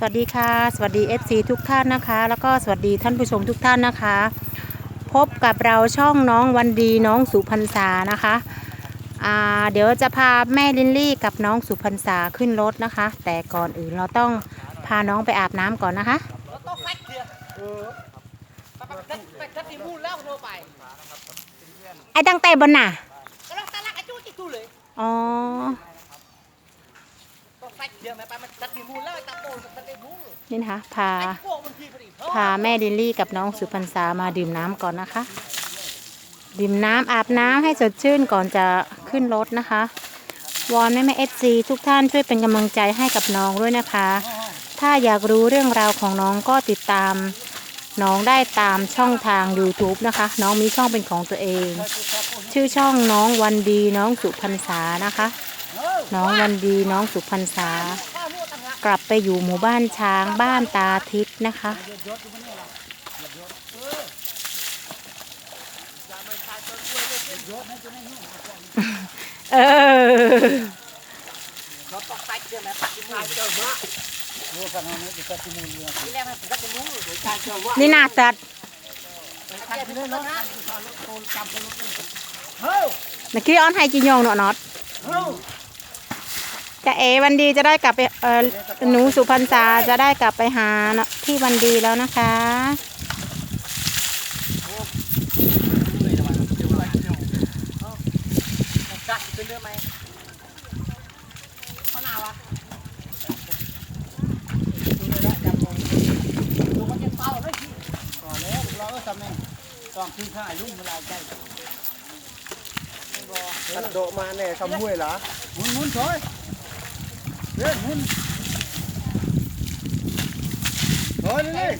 สวัสดีค่ะ สวัสดี FC ทุกท่านนะคะ แล้วก็สวัสดีท่านผู้ชมทุกท่านนะคะ พบกับเราช่องน้องวันดีน้องสุพรรษานะคะอ่าเดี๋ยวจะพาแม่ลินลี่กับน้องสุพรรษาขึ้นรถนะคะ แต่ก่อนอื่นเราต้องพาน้องไปอาบน้ำก่อนนะคะ ไอ้ตั้งแต่บนน่ะองตาลักไอ้จู้จิจู้เลย อ๋อต้องฟัดเดียวไหมไปมันทัดที่มูลแล้วไอ้ตาโตมันทัดที่มูลนี่นะคะพาไอ้พวกมันทีพอดีพาแม่ลินลี่กับน้องสุพรรษามาดื่มน้ำก่อนนะคะ ดื่มน้ำอาบน้ำให้สดชื่นก่อนจะขึ้นรถนะคะ วอนแม่แม่เอฟซีทุกท่านช่วยเป็นกำลังใจให้กับน้องด้วยนะคะ ถ้าอยากรู้เรื่องราวของน้องก็ติดตาม น้องได้ตามช่องทาง YouTube นะคะ น้องมีช่องเป็นของตัวเอง ชื่อช่องน้องวันดีน้องสุพรรษานะคะ น้องวันดีน้องสุพรรษาข้ากลับไปอยู่หมู่บ้านช้างบ้านตาทิศนะคะ เออเราต้องฟัดเดียวไหมฟัดที่มูลเจอมากรู้กันาเนี่ยจะทัดที่มูลเนี่ยที่แรกมันทัดที่มูลโดยการเจอว่านี่นาสัตว์ทัดที่มูลแล้วนะโตจำไปรู้เลยเฮ้ยนักกี้จีโยงเนาะนอตเฮ้ย จะเอวันดีจะได้กลับไปเออหนูสุพรรษาจะได้กลับไปหาที่วันดีแล้วนะคะจัดเป็นเรื่องไหมข้าวหนาวะดูมันจะเป่าเลยพี่ก่อนแล้วเราก็ทำเองต้องคือข้ายุ่งเวลาใจ ตัดโดมาเนี่ยทำห้วยเหรอหมุนหมุนถอยเดินหมุนถอยเลย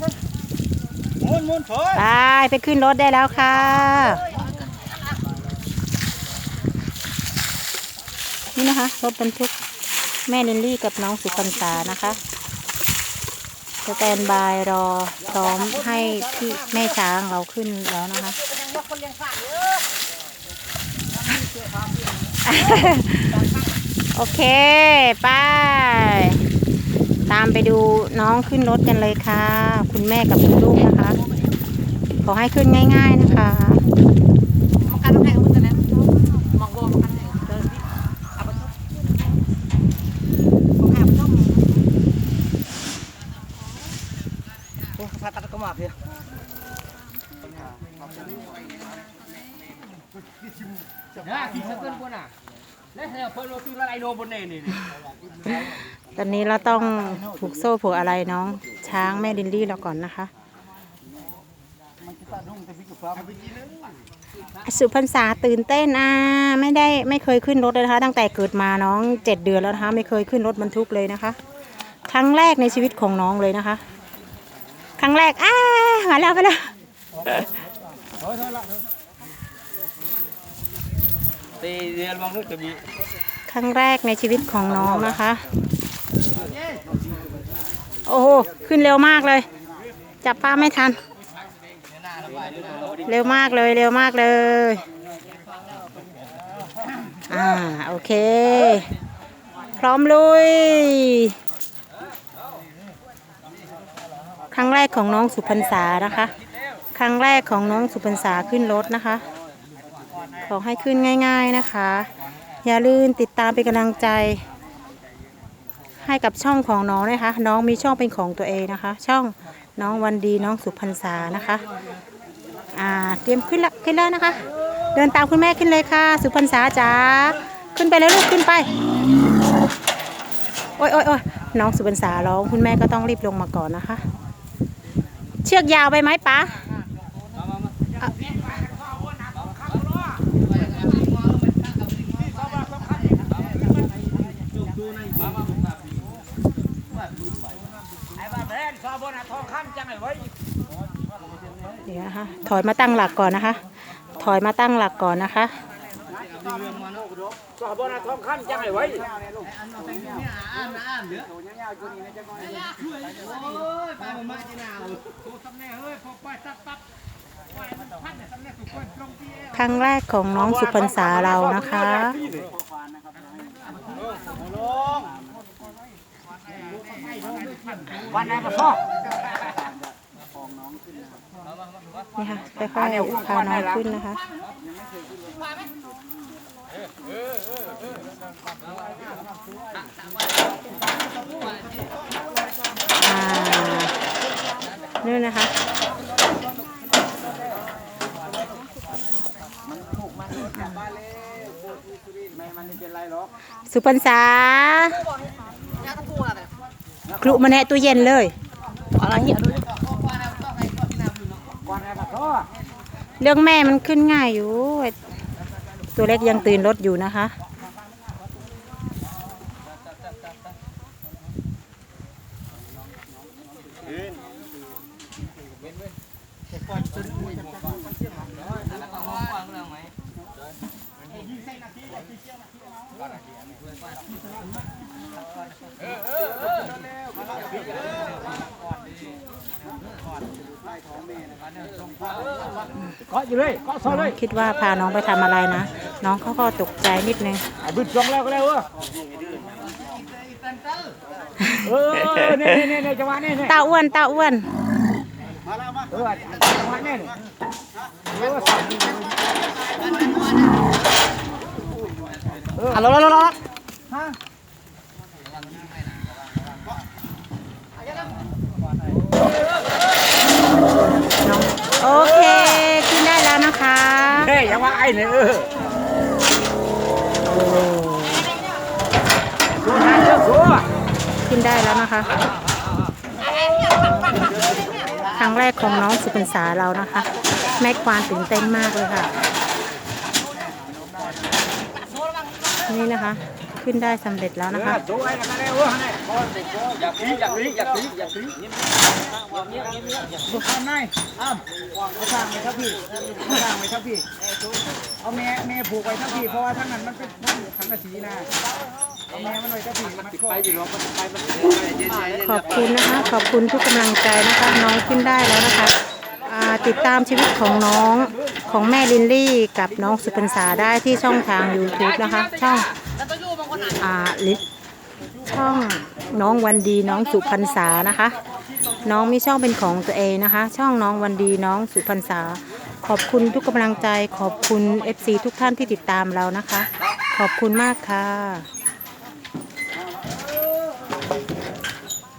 หมุนหมุนถอยไปไปขึ้นรถได้แล้วค่ะนี่นะคะรถบรรทุกแม่ลินลี่กับน้องสุพรรษานะคะสแตนบายรอพร้อมให้พี่แม่ช้างเราขึ้นแล้วนะคะ เป็นยังว่าคนเลี้ยงสัตว์เยอะ โอเค ไปตามไปดูน้องขึ้นรถกันเลยค่ะ คุณแม่กับคุณลูกนะคะ ขอให้ขึ้นง่าย ๆนะคะ มันการทำให้กับมันจะนั้นมองวัวมันกันเดินที่เอาไปชมของแอบชมโอ้พาตัดก็มาเพีย นะคิดเกินกว่าน่ะแล้วเธอเพิ่นว่าคืออะไรโนบนเน่นี่ตอนนี้เราต้องผูกโซ่ผูกอะไรน้อง ช้างแม่ลินลี่เราก่อนนะคะสุพรรษาตื่นเต้นอะไม่ได้ไม่เคยขึ้นรถเลยนะคะ ตั้งแต่เกิดมาน้องเจ็ดเดือนแล้วนะคะ ไม่เคยขึ้นรถบรรทุกเลยนะคะ ครั้งแรกในชีวิตของน้องเลยนะคะ ครั้งแรกอ้ามาแล้วมาแล้ว ตีเรียนมองนึกจะมี ครั้งแรกในชีวิตของน้องนะคะ โอ้โห ขึ้นเร็วมากเลย จับป้าไม่ทัน เร็วมากเลย เร็วมากเลย อ่า โอเค พร้อมลุย ครั้งแรกของน้องสุพรรษานะคะ ครั้งแรกของน้องสุพรรษาขึ้นรถนะคะ ขอให้ขึ้นง่าย ๆนะคะ อย่าลืมติดตามเป็นกำลังใจ ให้กับช่องของน้องนะคะ น้องมีช่องเป็นของตัวเองนะคะ ช่องน้องวันดีน้องสุพรรษานะคะอ่าเตรียมขึ้นละขึ้นแล้วนะคะ เดินตามคุณแม่ขึ้นเลยค่ะ สุพรรษาจ๋าขึ้นไปเลยลูกขึ้นไปโอ้ยโอ้ยโอ้ยน้องสุพรรษาร้องคุณแม่ก็ต้องรีบลงมาก่อนนะคะ เชือกยาวไปไหมป๊า ไอ้บ้าแดงซาบนะทองคำจังไอ้ไว้ เดี๋ยว นะคะ ถอยมาตั้งหลักก่อนนะคะ ถอยมาตั้งหลักก่อนนะคะซาบนะทองคำจังไอ้ไว้ครั้งแรกของน้องสุพรรษาเรานะคะลงวันไหนมาพ่อ นี่ค่ะค่อยๆพาน้องขึ้นนะคะอ่านี่นะคะไม่มันไม่เป็นไรหรอกสุพรรษาย่าตะปูอะไรคลุมาแนะตู้เย็นเลยอะไรเหี้ยดู วันไหนมาพ่อ เรื่องแม่มันขึ้นง่ายอยู่ ตัวเล็กยังตื่นรถอยู่นะคะ เกาะอยู่เลยเกาะโซ่เลยคิดว่าพาน้องไปทำอะไรนะ น้องเขาก็ตกใจนิดนึง ไอ้บึ้ดจงแล้วก็แล้วเออเออเนี่ยเนี่ยเนี่ยจังหวะนี่เนี่ยตาอ้วนตาอ้วน เออจังหวะนี่เออสั่งฮัลโหลฮัลโหลฮัลโหลฮะ น้องโอเค ขึ้นได้แล้วนะคะ เฮ้ยยังว่าไอ้ เนี่ยเออดูหาเจ้าสัวขึ้นได้แล้วนะคะ ครั้งแรกของน้องสุพรรษาเรานะคะ แม่ควานตื่นเต้นมากเลยค่ะ นี่นะคะ ขึ้นได้สำเร็จแล้วนะคะสัวไอ้กันแล้วเอออยากตีอยากตีอยากตีอยากตีดูข้างในอ้ำเอาสร้างไหมครับพี่เอาสร้างไหมครับพี่ เอาแม่แม่ผูกไว้ทั้งพี่ เพราะว่าทั้งนั้นมันเป็นทั้งสังกะสีนะเอาแม่มันไว้ทั้งพี่มันไปอยู่รอมันไปมันขอบคุณนะคะ ขอบคุณทุกกำลังใจนะคะ น้องขึ้นได้แล้วนะคะอ่าติดตามชีวิตของน้องของแม่ลินลี่ กับน้องสุพรรษาได้ที่ช่องทาง YouTube นะคะ ช่อง อ่าลิช่องน้องวันดีน้องสุพรรษานะคะ น้องมีช่องเป็นของตัวเองนะคะ ช่องน้องวันดีน้องสุพรรษา ขอบคุณทุกกำลังใจขอบคุณ FC ทุกท่านที่ติดตามเรานะคะ ขอบคุณมากค่ะ